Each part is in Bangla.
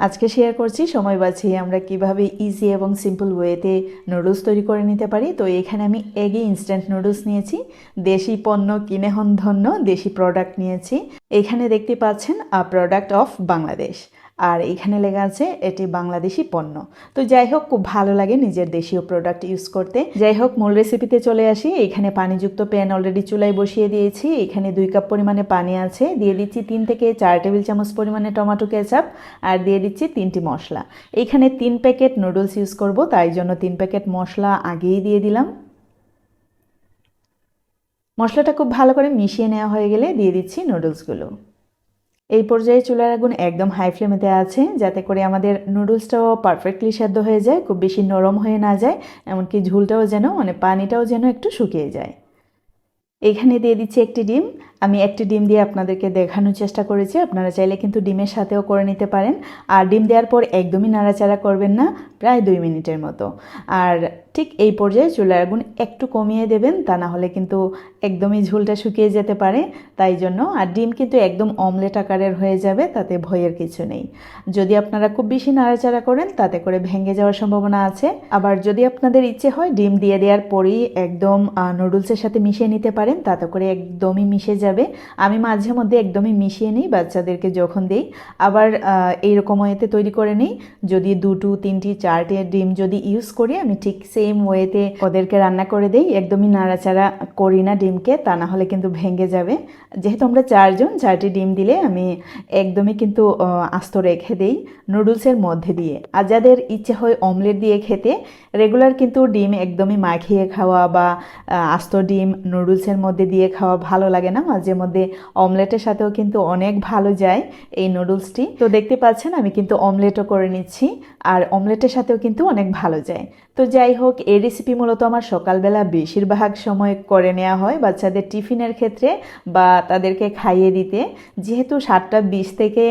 আজকে শেয়ার করছি, সময় বাঁচিয়ে আমরা কীভাবে ইজি এবং সিম্পল ওয়েতে নুডলস তৈরি করে নিতে পারি। তো এখানে আমি এগে ইনস্ট্যান্ট নুডলস নিয়েছি, দেশি পণ্য, কিনে হন ধন্য দেশি প্রোডাক্ট নিয়েছি। এখানে দেখতে পাচ্ছেন আ প্রোডাক্ট অফ বাংলাদেশ আর এখানে লেখা আছে, এটি বাংলাদেশি পণ্য। তো যাই হোক, খুব ভালো লাগে নিজের দেশীয় প্রোডাক্ট ইউজ করতে। যাই হোক, মূল রেসিপিতে চলে আসি। এখানে পানিযুক্ত প্যান অলরেডি চুলায় বসিয়ে দিয়েছি। এখানে দুই কাপ পরিমাণে পানি আছে। দিয়ে দিচ্ছি তিন থেকে চার টেবিল চামচ পরিমাণে টমেটো কেচাপ আর দিয়ে দিচ্ছি তিনটি মশলা। এখানে তিন প্যাকেট নুডলস ইউজ করব, তাই জন্য তিন প্যাকেট মশলা আগেই দিয়ে দিলাম। মশলাটা খুব ভালো করে মিশিয়ে নেওয়া হয়ে গেলে দিয়ে দিচ্ছি নুডলসগুলো এই পর্যায়ে চুলার আগুন একদম হাই ফ্লেমেতে আছে, যাতে করে আমাদের নুডলসটাও পারফেক্টলি সেদ্ধ হয়ে যায়, খুব বেশি নরম হয়ে না যায়, এমনকি ঝুলটাও যেন মানে পানিটাও যেন একটু শুকিয়ে যায়। এখানে দিয়ে দিচ্ছি একটি ডিম আমি একটি ডিম দিয়ে আপনাদেরকে দেখানোর চেষ্টা করেছি, আপনারা চাইলে কিন্তু ডিমের সাথেও করে নিতে পারেন। আর ডিম দেওয়ার পর একদমই নাড়াচাড়া করবেন না, প্রায় দুই মিনিটের মতো। আর ঠিক এই পর্যায়ে চুলার আগুন একটু কমিয়ে দেবেন, তা না হলে কিন্তু একদমই ঝোলটা শুকিয়ে যেতে পারে। তাই জন্য, আর ডিম কিন্তু একদম অমলেট আকারের হয়ে যাবে, তাতে ভয়ের কিছু নেই। যদি আপনারা খুব বেশি নাড়াচাড়া করেন, তাতে করে ভেঙে যাওয়ার সম্ভাবনা আছে। আবার যদি আপনাদের ইচ্ছে হয়, ডিম দিয়ে দেওয়ার পরেই একদম নুডলসের সাথে মিশিয়ে নিতে পারেন, তাতে করে একদমই মিশে যাবে আমি মাঝে মধ্যে একদমই মিশিয়ে নিই, বাচ্চাদেরকে যখন দিই। আবার এইরকম ওয়েতে তৈরি করে নিই। যদি দুটো, তিনটি, চারটে ডিম যদি ইউজ করি, আমি ঠিক সেম ওয়েতে ওদেরকে রান্না করে দিই। একদমই নাড়াচাড়া করি না ডিমকে, তা না হলে কিন্তু ভেঙে যাবে। যেহেতু আমরা চারজন, চারটি ডিম দিলে আমি একদমই কিন্তু আস্ত রেখে দিই নুডলসের মধ্যে দিয়ে। আর যাদের ইচ্ছে হয় অমলেট দিয়ে খেতে রেগুলার কিন্তু ডিম একদমই মাখিয়ে খাওয়া বা আস্ত ডিম নুডলসের মধ্যে দিয়ে খাওয়া ভালো লাগে না। মাঝে মধ্যে অমলেটের সাথেও কিন্তু অনেক ভালো যায় এই নুডলসটি। তো দেখতে পাচ্ছেন, আমি কিন্তু অমলেটও করে নিচ্ছি আর অমলেটের সাথেও কিন্তু অনেক ভালো যায়। তো যাই হোক, এই রেসিপি মূলত আমার সকালবেলা বেশিরভাগ সময় করে নেওয়া হয় বাচ্চাদের টিফিনের ক্ষেত্রে বা তাদেরকে খাইয়ে দিতে। যেহেতু সাতটা বিশ থেকে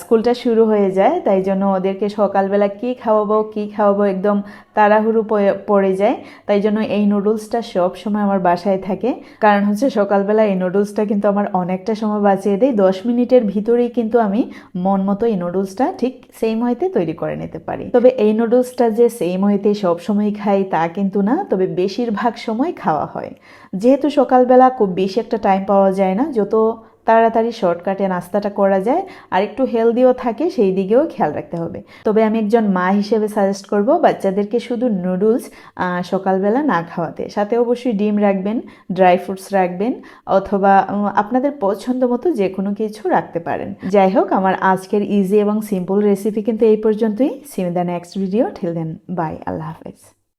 স্কুলটা শুরু হয়ে যায়, তাই জন্য ওদেরকে সকালবেলা কী খাওয়াবো কী খাওয়াবো একদম তাড়াহুড়ো পড়ে যায়। তাই জন্য এই নুডলসটা সব সময় আমার বাসায় থাকে। কারণ হচ্ছে সকালবেলা এই নুডলসটা কিন্তু আমার অনেকটা সময় বাঁচিয়ে দেয়। দশ মিনিটের ভিতরেই কিন্তু আমি মন মতো এই নুডলসটা ঠিক সেম হইতে তৈরি করে নিতে পারি। তবে এই নুডলসটা যে সেম হইতে সব সময় খাই তা কিন্তু না, তবে বেশিরভাগ সময় খাওয়া হয়। যেহেতু সকালবেলা খুব বেশি একটা টাইম পাওয়া যায় না, যত তাড়াতাড়ি শর্টকাটে নাস্তাটা করা যায় আর একটু হেলদিও থাকে, সেই দিকেও খেয়াল রাখতে হবে। তবে আমি একজন মা হিসেবে সাজেস্ট করব বাচ্চাদেরকে শুধু নুডলস সকালবেলা না খাওয়াতে। সাথে অবশ্যই ডিম রাখবেন ড্রাই ফ্রুটস রাখবেন, অথবা আপনাদের পছন্দ মতো যে কোনো কিছু রাখতে পারেন। যাই হোক, আমার আজকের ইজি এবং সিম্পল রেসিপি কিন্তু এই পর্যন্তই। See you the next video till then bye আল্লাহ হাফেজ।